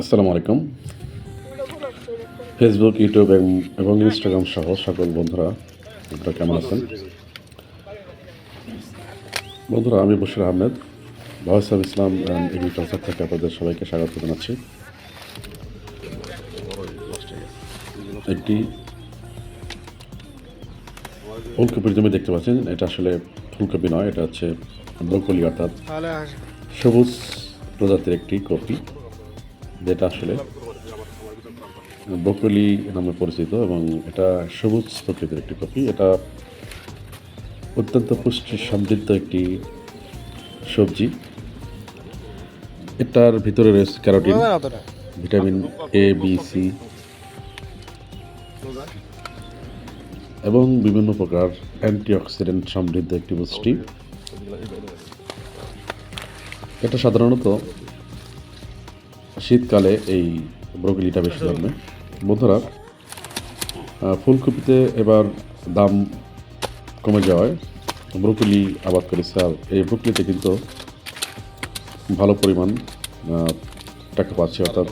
আসসালামু আলাইকুম। Facebook YouTube এবং ইনস্টাগ্রাম সহ সকল বন্ধুরা আপনারা কেমন আছেন? বন্ধুরা আমি Bashir Ahmed voice of Islam and agriculture থেকে আপনাদের সবাইকে স্বাগত জানাচ্ছি। একটি ফুলকপির জমি দেখতে পাচ্ছেন। এটা আসলে ফুলকপি নয় এটা হচ্ছে ব্রোকলি অর্থাৎ সবুজ প্রজাতির একটি কফি যেটা আসলে ব্রোকলি নামে পরিচিত এবং এটা সবুজ প্রকৃতির একটি কফি। এটা অত্যন্ত পুষ্টি সমৃদ্ধ একটি সবজি। এটার ভিতরে রয়েছে carotene. Vitamin A B C এবং বিভিন্ন প্রকার অ্যান্টিঅক্সিডেন্ট সমৃদ্ধ একটি পুষ্টি। এটা সাধারণত শীতকালে এই ব্রোকলিটা বেশি জন্মে। বন্ধুরা ফুলকপিতে এবার দাম কমে যাওয়ায় ব্রোকলি আবাদ করেছে আর এই ব্রোকলিতে কিন্তু ভালো পরিমাণ টাকা পাচ্ছে। অর্থাৎ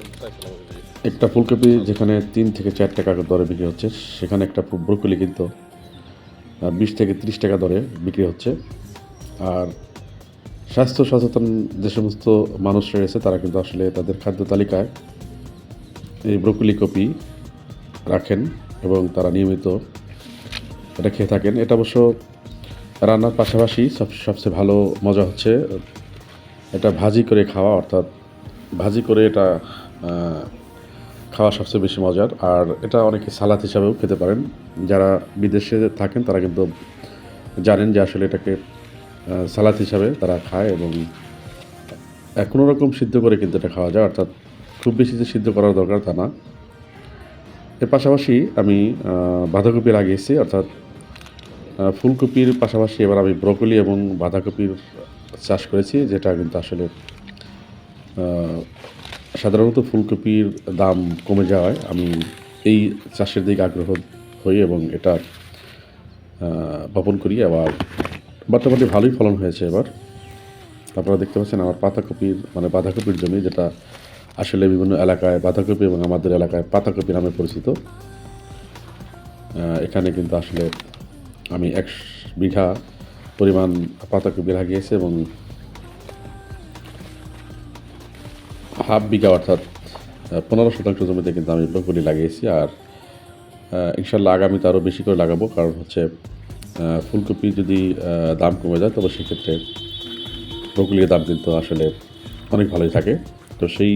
একটা ফুলকপি যেখানে তিন থেকে চার টাকা দরে বিক্রি হচ্ছে সেখানে একটা ব্রোকলি কিন্তু বিশ থেকে ত্রিশ টাকা দরে বিক্রি হচ্ছে। আর স্বাস্থ্য সচেতন যে সমস্ত মানুষ রয়েছে, তারা কিন্তু আসলে তাদের খাদ্য তালিকায় এই ব্রোকলি কপি রাখেন এবং তারা নিয়মিত এটা খেয়ে থাকেন। এটা অবশ্য রান্নার পাশাপাশি সব সবচেয়ে ভালো মজা হচ্ছে, এটা ভাজি করে খাওয়া, অর্থাৎ ভাজি করে এটা খাওয়া সবচেয়ে বেশি মজার। আর এটা অনেকে সালাদ হিসাবেও খেতে পারেন। যারা বিদেশে থাকেন, তারা কিন্তু জানেন যে আসলে এটাকে সালাদ হিসাবে তারা খায় এবং কোনো রকম সিদ্ধ করে কিন্তু এটা খাওয়া যায়, অর্থাৎ খুব বেশি যে সিদ্ধ করার দরকার তা না। এর পাশাপাশি আমি বাঁধাকপি লাগিয়েছি অর্থাৎ ফুলকপির পাশাপাশি এবার আমি ব্রকলি এবং বাঁধাকপির চাষ করেছি, যেটা কিন্তু আসলে সাধারণত ফুলকপির দাম কমে যাওয়ায় আমি এই চাষের দিকে আগ্রহ হই এবং এটা বপন করি আবার বর্তমানে ভালোই ফলন হয়েছে এবার। আপনারা দেখতে পাচ্ছেন আমার পাতাকপির মানে বাঁধাকপির জমি, যেটা আসলে বিভিন্ন এলাকায়, বাঁধাকপি এবং আমাদের এলাকায় পাতাকপি নামে পরিচিত। এখানে কিন্তু আসলে আমি এক বিঘা পরিমাণ পাতাকপি লাগিয়েছি এবং হাফ বিঘা অর্থাৎ পনেরো শতাংশ জমিতে কিন্তু আমি ব্রকলি লাগিয়েছি। আর ইনশাল্লাহ আগামীতে আরও বেশি করে লাগাবো, কারণ হচ্ছে ফুলকপি যদি দাম কমে যায়, তবে সেক্ষেত্রে ব্রকলির দাম কিন্তু আসলে অনেক ভালোই থাকে। তো সেই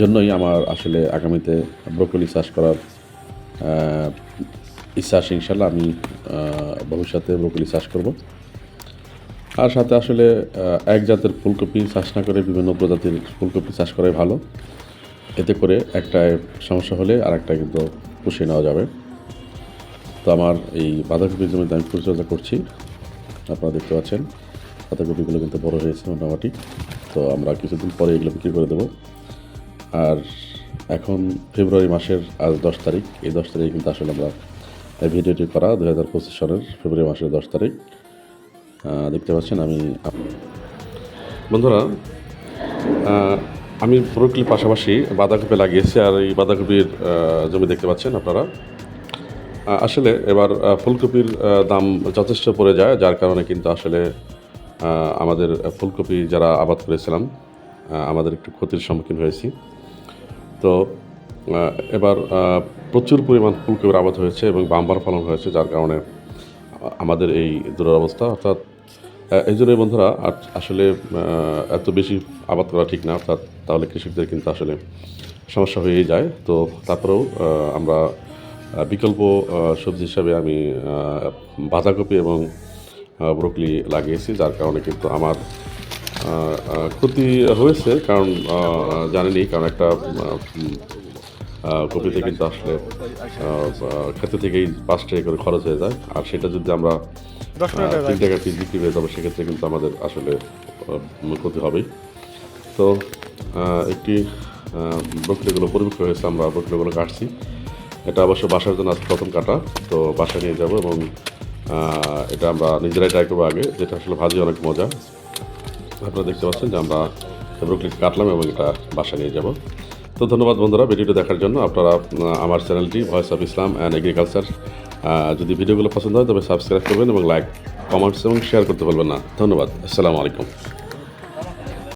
জন্যই আমার আসলে আগামীতে ব্রকলি চাষ করার ইচ্ছা আছে ইনশাল্লাহ আমি ভবিষ্যতে ব্রকলি চাষ করব। আর সাথে আসলে এক জাতের ফুলকপি চাষ না করে বিভিন্ন প্রজাতির ফুলকপি চাষ করাই ভালো। এতে করে একটায় সমস্যা হলে আর একটা কিন্তু পুষিয়ে নেওয়া যাবে। তো আমার এই বাঁধাকপির জমিতে আমি পরিচর্যা করছি। আপনারা দেখতে পাচ্ছেন বাঁধাকপিগুলো কিন্তু বড় হয়েছে মোটামুটি তো আমরা কিছুদিন পরে এগুলো বিক্রি করে দেবো। আর এখন ফেব্রুয়ারি মাসের আজ দশ তারিখ। এই দশ তারিখে কিন্তু আসলে আমরা ভিডিওটি করা দু হাজার পঁচিশ সালের ফেব্রুয়ারি মাসের দশ তারিখ। দেখতে পাচ্ছেন আমি বন্ধুরা আমি ব্রোকলির পাশাপাশি বাঁধাকপি লাগিয়েছি আর এই বাঁধাকপির জমি দেখতে পাচ্ছেন আপনারা। আসলে এবার ফুলকপির দাম যথেষ্ট পড়ে যায়, যার কারণে কিন্তু আসলে আমাদের ফুলকপি যারা আবাদ করেছিলাম আমাদের একটু ক্ষতির সম্মুখীন হয়েছি। তো এবার প্রচুর পরিমাণ ফুলকপির আবাদ হয়েছে এবং বাম্বার ফলন হয়েছে, যার কারণে আমাদের এই দুরবস্থা, অর্থাৎ এই জন্যই বন্ধুরা আসলে এত বেশি আবাদ করা ঠিক না, অর্থাৎ তাহলে কৃষকদের কিন্তু আসলে সমস্যা হয়েই যায়। তো তারপরেও আমরা বিকল্প সবজি হিসাবে আমি বাঁধাকপি এবং ব্রোকলি লাগিয়েছি যার কারণে কিন্তু আমার ক্ষতি হয়েছে কারণ আহ, জানেনই কারণ একটা কপিতে কিন্তু আসলে ক্ষেত্র থেকেই পাঁচ টাকা করে খরচ হয়ে যায় আর সেটা যদি আমরা তিন টাকা পিস বিক্রি হয়ে যাব সেক্ষেত্রে কিন্তু আমাদের আসলে ক্ষতি হবেই। তো একটি আহ, ব্রকলিগুলো পরিপক্ক হয়েছে আমরা ব্রকলিগুলো কাটছি। এটা অবশ্য বাসার জন্য আজকে প্রথম কাটা, তো বাসা নিয়ে যাব এবং এটা আমরা নিজেরাই ট্রাই করব আগে, যেটা আসলে ভাজি অনেক মজা। আপনারা দেখতে পাচ্ছেন যে আমরা ব্রকলি কাটলাম এবং এটা বাসা নিয়ে যাব। তো ধন্যবাদ বন্ধুরা ভিডিওটি দেখার জন্য। আপনারা আমার চ্যানেলটি voice of Islam and agriculture যদি ভিডিওগুলো পছন্দ হয় তবে সাবস্ক্রাইব করবেন এবং লাইক কমেন্টস এবং শেয়ার করতে বলবেন না। ধন্যবাদ। আসসালামু আলাইকুম।